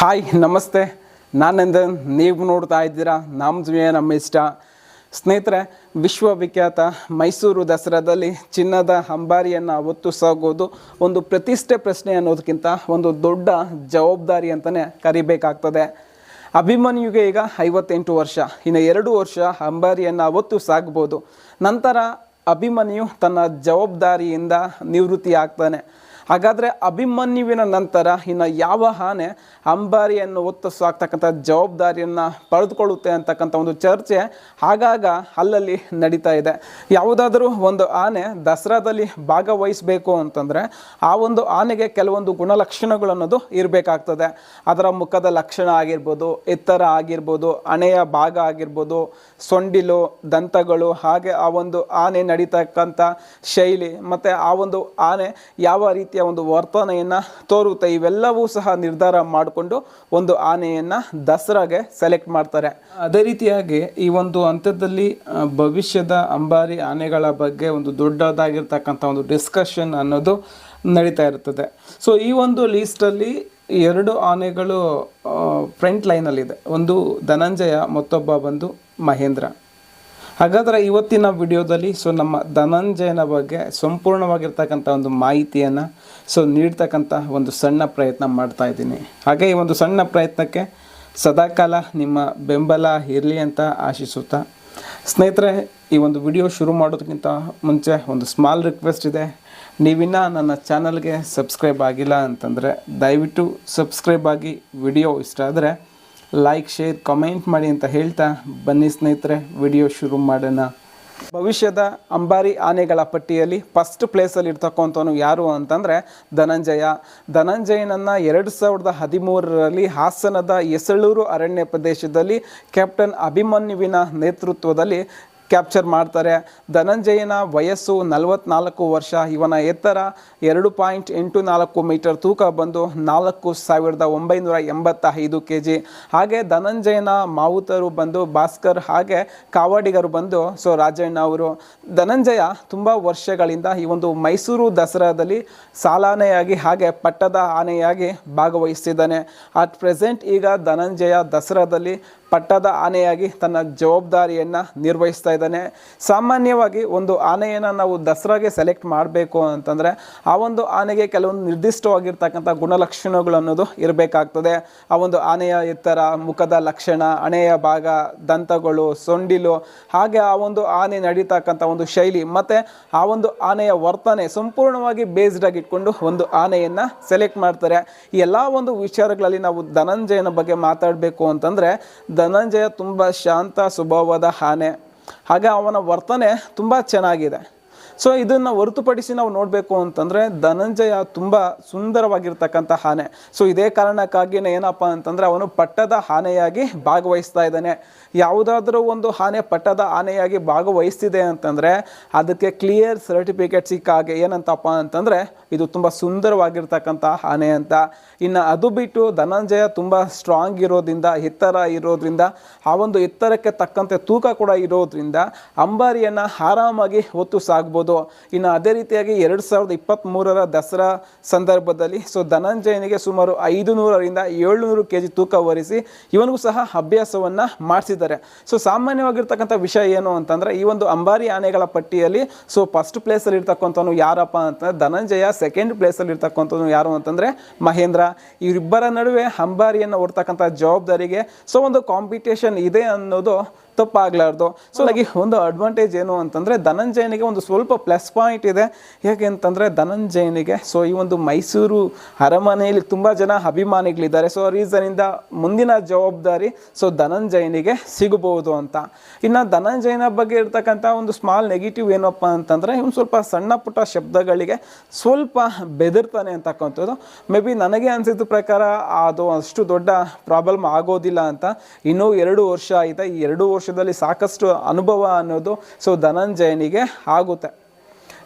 Hi ನಮಸ್ತೆ. ನಾನಂದನ್ ನೀವು ನೋಡ್ತಾ ಇದ್ದೀರಾ ನಮ್ಮ ಜೀವ, ನಮ್ಮ ಇಷ್ಟ. ಸ್ನೇಹಿತರೆ, ವಿಶ್ವವಿಖ್ಯಾತ ಮೈಸೂರು ದಸರಾದಲ್ಲಿ ಚಿನ್ನದ ಅಂಬಾರಿಯನ್ನು ಹೊತ್ತು ಸಾಗೋದು ಒಂದು ಪ್ರತಿಷ್ಠೆ ಪ್ರಶ್ನೆ ಅನ್ನೋದಕ್ಕಿಂತ ಒಂದು ದೊಡ್ಡ ಜವಾಬ್ದಾರಿ ಅಂತಲೇ ಕರಿಬೇಕಾಗ್ತದೆ. ಅಭಿಮನ್ಯುಗೆ ಈಗ ಐವತ್ತೆಂಟು ವರ್ಷ. ಇನ್ನು ಎರಡು ವರ್ಷ ಅಂಬಾರಿಯನ್ನು ಹೊತ್ತು ಸಾಗ್ಬೋದು. ನಂತರ ಅಭಿಮನ್ಯು ತನ್ನ ಜವಾಬ್ದಾರಿಯಿಂದ ನಿವೃತ್ತಿ ಆಗ್ತಾನೆ ಹಾಗಾದರೆ ಅಭಿಮನ್ಯುವಿನ ನಂತರ ಇನ್ನು ಯಾವ ಆನೆ ಅಂಬಾರಿಯನ್ನು ಹೊತ್ತು ಸಾಕ್ತಕ್ಕಂಥ ಜವಾಬ್ದಾರಿಯನ್ನು ಪಡೆದುಕೊಳ್ಳುತ್ತೆ ಅಂತಕ್ಕಂಥ ಒಂದು ಚರ್ಚೆ ಆಗಾಗ ಅಲ್ಲಲ್ಲಿ ನಡೀತಾ ಇದೆ. ಯಾವುದಾದರೂ ಒಂದು ಆನೆ ದಸರಾದಲ್ಲಿ ಭಾಗವಹಿಸಬೇಕು ಅಂತಂದರೆ ಆ ಒಂದು ಆನೆಗೆ ಕೆಲವೊಂದು ಗುಣಲಕ್ಷಣಗಳು ಅನ್ನೋದು ಇರಬೇಕಾಗ್ತದೆ. ಅದರ ಮುಖದ ಲಕ್ಷಣ ಆಗಿರ್ಬೋದು, ಎತ್ತರ ಆಗಿರ್ಬೋದು, ಹಣೆಯ ಭಾಗ ಆಗಿರ್ಬೋದು, ಸೊಂಡಿಲು, ದಂತಗಳು, ಹಾಗೆ ಆ ಒಂದು ಆನೆ ನಡೀತಕ್ಕಂಥ ಶೈಲಿ, ಮತ್ತು ಆ ಒಂದು ಆನೆ ಯಾವ ರೀತಿಯ ಒಂದು ವರ್ತನೆಯನ್ನು ತೋರುತ್ತೆ. ಇವೆಲ್ಲವೂ ಸಹ ನಿರ್ಧಾರ ಮಾಡಿಕೊಂಡು ಒಂದು ಆನೆಯನ್ನು ದಸರಾಗೆ ಸೆಲೆಕ್ಟ್ ಮಾಡ್ತಾರೆ. ಅದೇ ರೀತಿಯಾಗಿ ಈ ಒಂದು ಹಂತದಲ್ಲಿ ಭವಿಷ್ಯದ ಅಂಬಾರಿ ಆನೆಗಳ ಬಗ್ಗೆ ಒಂದು ದೊಡ್ಡದಾಗಿರ್ತಕ್ಕಂಥ ಒಂದು ಡಿಸ್ಕಷನ್ ಅನ್ನೋದು ನಡೀತಾ ಇರ್ತದೆ. ಸೊ ಈ ಒಂದು ಲೀಸ್ಟಲ್ಲಿ ಎರಡು ಆನೆಗಳು ಫ್ರಂಟ್ ಲೈನಲ್ಲಿದೆ ಒಂದು ಧನಂಜಯ, ಮತ್ತೊಬ್ಬ ಬಂದು ಮಹೇಂದ್ರ. ಹಾಗಾದರೆ ಇವತ್ತಿನ ವಿಡಿಯೋದಲ್ಲಿ ಸೊ ನಮ್ಮ ಧನಂಜಯನ ಬಗ್ಗೆ ಸಂಪೂರ್ಣವಾಗಿರ್ತಕ್ಕಂಥ ಒಂದು ಮಾಹಿತಿಯನ್ನು ಸೊ ನೀಡ್ತಕ್ಕಂಥ ಒಂದು ಸಣ್ಣ ಪ್ರಯತ್ನ ಮಾಡ್ತಾ ಇದ್ದೀನಿ. ಹಾಗೆ ಈ ಒಂದು ಸಣ್ಣ ಪ್ರಯತ್ನಕ್ಕೆ ಸದಾಕಾಲ ನಿಮ್ಮ ಬೆಂಬಲ ಇರಲಿ ಅಂತ ಆಶಿಸುತ್ತಾ ಸ್ನೇಹಿತರೆ, ಈ ಒಂದು ವಿಡಿಯೋ ಶುರು ಮಾಡೋದಕ್ಕಿಂತ ಮುಂಚೆ ಒಂದು ಸ್ಮಾಲ್ ರಿಕ್ವೆಸ್ಟ್ ಇದೆ. ನೀವಿನ್ನ ನನ್ನ ಚಾನಲ್ಗೆ ಸಬ್ಸ್ಕ್ರೈಬ್ ಆಗಿಲ್ಲ ಅಂತಂದರೆ ದಯವಿಟ್ಟು ಸಬ್ಸ್ಕ್ರೈಬ್ ಆಗಿ ವಿಡಿಯೋ ಇಷ್ಟ ಆದರೆ ಲೈಕ್ ಶೇರ್ ಕಮೆಂಟ್ ಮಾಡಿ ಅಂತ ಹೇಳ್ತಾ ಬನ್ನಿ ಸ್ನೇಹಿತರೆ ವಿಡಿಯೋ ಶುರು ಮಾಡೋಣ. ಭವಿಷ್ಯದ ಅಂಬಾರಿ ಆನೆಗಳ ಪಟ್ಟಿಯಲ್ಲಿ ಫಸ್ಟ್ ಪ್ಲೇಸಲ್ಲಿ ಇರ್ತಕ್ಕಂಥವನು ಯಾರು ಅಂತಂದರೆ ಧನಂಜಯ. ಧನಂಜಯನನ್ನು ಎರಡು ಸಾವಿರದ ಹದಿಮೂರರಲ್ಲಿ ಹಾಸನದ ಎಸಳೂರು ಅರಣ್ಯ ಪ್ರದೇಶದಲ್ಲಿ ಕ್ಯಾಪ್ಟನ್ ಅಭಿಮನ್ಯುವಿನ ನೇತೃತ್ವದಲ್ಲಿ ಕ್ಯಾಪ್ಚರ್ ಮಾಡ್ತಾರೆ. ಧನಂಜಯನ ವಯಸ್ಸು ನಲವತ್ನಾಲ್ಕು ವರ್ಷ. ಇವನ ಎತ್ತರ ಎರಡು ಪಾಯಿಂಟ್ ಎಂಟು ನಾಲ್ಕು ಮೀಟರ್ ತೂಕ ಬಂದು ನಾಲ್ಕು ಸಾವಿರದ ಒಂಬೈನೂರ ಎಂಬತ್ತ ಐದು ಕೆ ಜಿ ಹಾಗೆ ಧನಂಜಯನ ಮಾವುತರು ಬಂದು ಭಾಸ್ಕರ್ ಹಾಗೆ ಕಾವಾಡಿಗರು ಬಂದು ಸೊ ರಾಜಣ್ಣ ಅವರು. ಧನಂಜಯ ತುಂಬ ವರ್ಷಗಳಿಂದ ಈ ಒಂದು ಮೈಸೂರು ದಸರಾದಲ್ಲಿ ಸಾಲಾನೆಯಾಗಿ ಹಾಗೆ ಪಟ್ಟದ ಆನೆಯಾಗಿ ಭಾಗವಹಿಸಿದ್ದಾನೆ ಅಟ್ ಪ್ರೆಸೆಂಟ್ ಈಗ ಧನಂಜಯ ದಸರಾದಲ್ಲಿ ಪಟ್ಟದ ಆನೆಯಾಗಿ ತನ್ನ ಜವಾಬ್ದಾರಿಯನ್ನು ನಿರ್ವಹಿಸ್ತಾ ಇದ್ದಾನೆ. ಸಾಮಾನ್ಯವಾಗಿ ಒಂದು ಆನೆಯನ್ನು ನಾವು ದಸರಾಗೆ ಸೆಲೆಕ್ಟ್ ಮಾಡಬೇಕು ಅಂತಂದರೆ ಆ ಒಂದು ಆನೆಗೆ ಕೆಲವೊಂದು ನಿರ್ದಿಷ್ಟವಾಗಿರ್ತಕ್ಕಂಥ ಗುಣಲಕ್ಷಣಗಳು ಅನ್ನೋದು ಇರಬೇಕಾಗ್ತದೆ. ಆ ಒಂದು ಆನೆಯ ಎತ್ತರ, ಮುಖದ ಲಕ್ಷಣ, ಹಣೆಯ ಭಾಗ, ದಂತಗಳು, ಸೊಂಡಿಲು, ಹಾಗೆ ಆ ಒಂದು ಆನೆ ನಡೀತಕ್ಕಂಥ ಒಂದು ಶೈಲಿ ಮತ್ತು ಆ ಒಂದು ಆನೆಯ ವರ್ತನೆ ಸಂಪೂರ್ಣವಾಗಿ ಬೇಸ್ಡ್ ಆಗಿ ಇಟ್ಕೊಂಡು ಒಂದು ಆನೆಯನ್ನು ಸೆಲೆಕ್ಟ್ ಮಾಡ್ತಾರೆ. ಎಲ್ಲ ಒಂದು ವಿಚಾರಗಳಲ್ಲಿ ನಾವು ಧನಂಜಯನ ಬಗ್ಗೆ ಮಾತಾಡಬೇಕು ಅಂತಂದರೆ ಧನಂಜಯ ತುಂಬ ಶಾಂತ ಸ್ವಭಾವದ ಆನೆ. ಹಾಗೆ ಅವನ ವರ್ತನೆ ತುಂಬ ಚೆನ್ನಾಗಿದೆ. ಸೊ ಇದನ್ನು ಹೊರತುಪಡಿಸಿ ನಾವು ನೋಡಬೇಕು ಅಂತಂದರೆ ಧನಂಜಯ ತುಂಬ ಸುಂದರವಾಗಿರ್ತಕ್ಕಂಥ ಆನೆ. ಸೊ ಇದೇ ಕಾರಣಕ್ಕಾಗಿನೇ ಏನಪ್ಪ ಅಂತಂದರೆ ಅವನು ಪಟ್ಟದ ಆನೆಯಾಗಿ ಭಾಗವಹಿಸ್ತಾ ಇದ್ದಾನೆ. ಯಾವುದಾದ್ರೂ ಒಂದು ಆನೆ ಪಟ್ಟದ ಆನೆಯಾಗಿ ಭಾಗವಹಿಸ್ತಿದೆ ಅಂತಂದರೆ ಅದಕ್ಕೆ ಕ್ಲಿಯರ್ ಸರ್ಟಿಫಿಕೇಟ್ ಸಿಕ್ಕ ಹಾಗೆ ಏನಂತಪ್ಪ ಅಂತಂದರೆ ಇದು ತುಂಬ ಸುಂದರವಾಗಿರ್ತಕ್ಕಂಥ ಆನೆ ಅಂತ. ಇನ್ನು ಅದು ಬಿಟ್ಟು ಧನಂಜಯ ತುಂಬ ಸ್ಟ್ರಾಂಗ್ ಇರೋದ್ರಿಂದ, ಎತ್ತರ ಇರೋದ್ರಿಂದ, ಆ ಒಂದು ಎತ್ತರಕ್ಕೆ ತಕ್ಕಂತೆ ತೂಕ ಕೂಡ ಇರೋದ್ರಿಂದ ಅಂಬಾರಿಯನ್ನು ಆರಾಮಾಗಿ ಹೊತ್ತು ಸಾಗ್ಬೋದು. ಇನ್ನು ಅದೇ ರೀತಿಯಾಗಿ ಎರಡು ಸಾವಿರದ ಇಪ್ಪತ್ತ್ಮೂರರ ದಸರಾ ಸಂದರ್ಭದಲ್ಲಿ ಸೊ ಧನಂಜಯನಿಗೆ ಸುಮಾರು ಐದು ನೂರರಿಂದ ಏಳುನೂರು ಕೆ ಜಿ ತೂಕ ಹೊರಿಸಿ ಇವನಿಗೂ ಸಹ ಅಭ್ಯಾಸವನ್ನು ಮಾಡಿಸಿದ್ದಾರೆ. ಸೊ ಸಾಮಾನ್ಯವಾಗಿರ್ತಕ್ಕಂಥ ವಿಷಯ ಏನು ಅಂತಂದರೆ ಈ ಒಂದು ಅಂಬಾರಿ ಆನೆಗಳ ಪಟ್ಟಿಯಲ್ಲಿ ಸೊ ಫಸ್ಟ್ ಪ್ಲೇಸಲ್ಲಿ ಇರ್ತಕ್ಕಂಥವನು ಯಾರಪ್ಪ ಅಂತಂದರೆ ಧನಂಜಯ ಸೆಕೆಂಡ್ ಪ್ಲೇಸಲ್ಲಿ ಇರ್ತಕ್ಕಂಥವ್ನು ಯಾರು ಅಂತಂದರೆ ಮಹೇಂದ್ರ. ಇವರಿಬ್ಬರ ನಡುವೆ ಅಂಬಾರಿಯನ್ನು ಹೊಡ್ತಕ್ಕಂಥ ಜವಾಬ್ದಾರಿಗೆ ಸೊ ಒಂದು ಕಾಂಪಿಟೇಷನ್ ಇದೆ ಅನ್ನೋದು ತಪ್ಪಾಗಲಾರ್ದು ಸೊ ಹಾಗಾಗಿ ಒಂದು ಅಡ್ವಾಂಟೇಜ್ ಏನು ಅಂತಂದರೆ, ಧನಂಜಯನಿಗೆ ಒಂದು ಸ್ವಲ್ಪ ಪ್ಲಸ್ ಪಾಯಿಂಟ್ ಇದೆ. ಹೇಗೆ ಅಂತಂದರೆ, ಧನಂಜಯನಿಗೆ ಸೊ ಈ ಒಂದು ಮೈಸೂರು ಅರಮನೆಯಲ್ಲಿ ತುಂಬ ಜನ ಅಭಿಮಾನಿಗಳಿದ್ದಾರೆ. ಸೊ ರೀಸನಿಂದ ಮುಂದಿನ ಜವಾಬ್ದಾರಿ ಸೊ ಧನಂಜಯನಿಗೆ ಸಿಗಬಹುದು ಅಂತ. ಇನ್ನು ಧನಂಜಯನ ಬಗ್ಗೆ ಇರ್ತಕ್ಕಂಥ ಒಂದು ಸ್ಮಾಲ್ ನೆಗೆಟಿವ್ ಏನಪ್ಪ ಅಂತಂದರೆ, ಇವನು ಸ್ವಲ್ಪ ಸಣ್ಣ ಪುಟ್ಟ ಶಬ್ದಗಳಿಗೆ ಸ್ವಲ್ಪ ಬೆದರ್ತಾನೆ ಅಂತಕ್ಕಂಥದ್ದು. ಮೇ ಬಿ ನನಗೆ ಅನಿಸಿದ ಪ್ರಕಾರ ಅದು ಅಷ್ಟು ದೊಡ್ಡ ಪ್ರಾಬ್ಲಮ್ ಆಗೋದಿಲ್ಲ ಅಂತ. ಇನ್ನೂ ಎರಡು ವರ್ಷ ಆಯ್ತಾ, ಈ ಎರಡು ವರ್ಷದಲ್ಲಿ ಸಾಕಷ್ಟು ಅನುಭವ ಅನ್ನೋದು ಸೊ ಧನಂಜಯನಿಗೆ ಆಗುತ್ತೆ.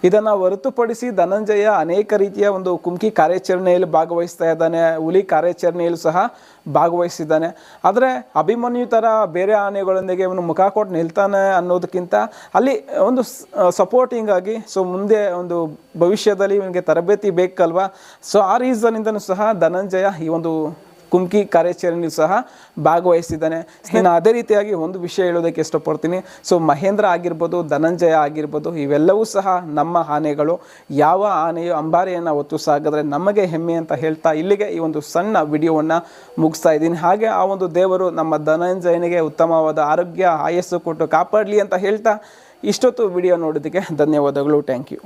ಇದನ್ನು ಹೊರತುಪಡಿಸಿ ಧನಂಜಯ ಅನೇಕ ರೀತಿಯ ಒಂದು ಕುಮ್ಕಿ ಕಾರ್ಯಾಚರಣೆಯಲ್ಲಿ ಭಾಗವಹಿಸ್ತಾ ಇದ್ದಾನೆ, ಹುಲಿ ಕಾರ್ಯಾಚರಣೆಯಲ್ಲೂ ಸಹ ಭಾಗವಹಿಸಿದ್ದಾನೆ. ಆದರೆ ಅಭಿಮನ್ಯು ಥರ ಬೇರೆ ಆನೆಗಳೊಂದಿಗೆ ಇವನು ಮುಖ ಕೊಟ್ಟು ನಿಲ್ತಾನೆ ಅನ್ನೋದಕ್ಕಿಂತ ಅಲ್ಲಿ ಒಂದು ಸಪೋರ್ಟಿಂಗ್ ಆಗಿ ಸೊ ಮುಂದೆ ಒಂದು ಭವಿಷ್ಯದಲ್ಲಿ ಇವನಿಗೆ ತರಬೇತಿ ಬೇಕಲ್ವಾ? ಸೊ ಆ ರೀಸನಿಂದನೂ ಸಹ ಧನಂಜಯ ಈ ಒಂದು ಕುಮ್ಕಿ ಕಾರ್ಯಾಚರಣೆಯೂ ಸಹ ಭಾಗವಹಿಸಿದ್ದಾನೆ ಇನ್ನು ಅದೇ ರೀತಿಯಾಗಿ ಒಂದು ವಿಷಯ ಹೇಳೋದಕ್ಕೆ ಇಷ್ಟಪಡ್ತೀನಿ. ಸೊ ಮಹೇಂದ್ರ ಆಗಿರ್ಬೋದು ಧನಂಜಯ ಆಗಿರ್ಬೋದು ಇವೆಲ್ಲವೂ ಸಹ ನಮ್ಮ ಆನೆಗಳು. ಯಾವ ಆನೆಯು ಅಂಬಾರಿಯನ್ನು ಹೊತ್ತು ಸಾಗಿದ್ರೆ ನಮಗೆ ಹೆಮ್ಮೆ ಅಂತ ಹೇಳ್ತಾ ಇಲ್ಲಿಗೆ ಈ ಒಂದು ಸಣ್ಣ ವಿಡಿಯೋವನ್ನು ಮುಗಿಸ್ತಾ ಇದ್ದೀನಿ. ಹಾಗೆ ಆ ಒಂದು ದೇವರು ನಮ್ಮ ಧನಂಜಯನಿಗೆ ಉತ್ತಮವಾದ ಆರೋಗ್ಯ ಆಯಸ್ಸು ಕೊಟ್ಟು ಕಾಪಾಡಲಿ ಅಂತ ಹೇಳ್ತಾ ಇಷ್ಟೊತ್ತು ವಿಡಿಯೋ ನೋಡೋದಕ್ಕೆ ಧನ್ಯವಾದಗಳು. Thank you